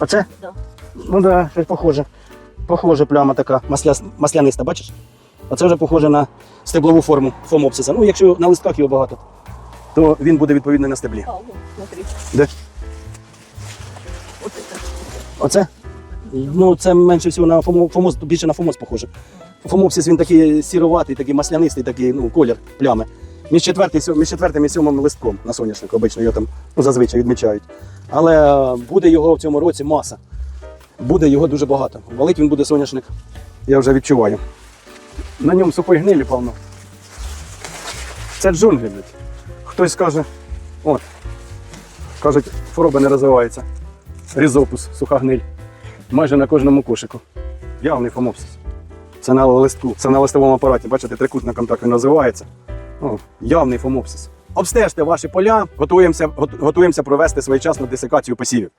Оце? Да. Ну да, щось похоже. Похоже, пляма така масля... масляниста, бачиш? Оце вже похоже на стеблову форму фомопсиса. Ну, якщо на листках його багато, то він буде відповідний на стеблі. А, смотри. Де? Оце? Ну, це менше всього на фомо, більше на фомоз похоже. Фомопсис він такий сіроватий, такий маслянистий, такий ну, колір плями. Між, четвертим і сьомим листком на соняшнику, обично його там ну, зазвичай відмічають. Але е, буде його в цьому році маса. Буде його дуже багато. Валить він буде соняшник, я вже відчуваю. На ньому сухої гнилі повно. Це джунглі, блядь. Хтось скаже, от, кажуть, хвороба не розвивається. Різопус, суха гниль. Майже на кожному кошику. Явний фомопсис. Це на листку, це на листовому апараті. Бачите, трикутником так він називається. О, явний фомопсис. Обстежте ваші поля, готуємося, готуємося провести своєчасну десикацію посівів.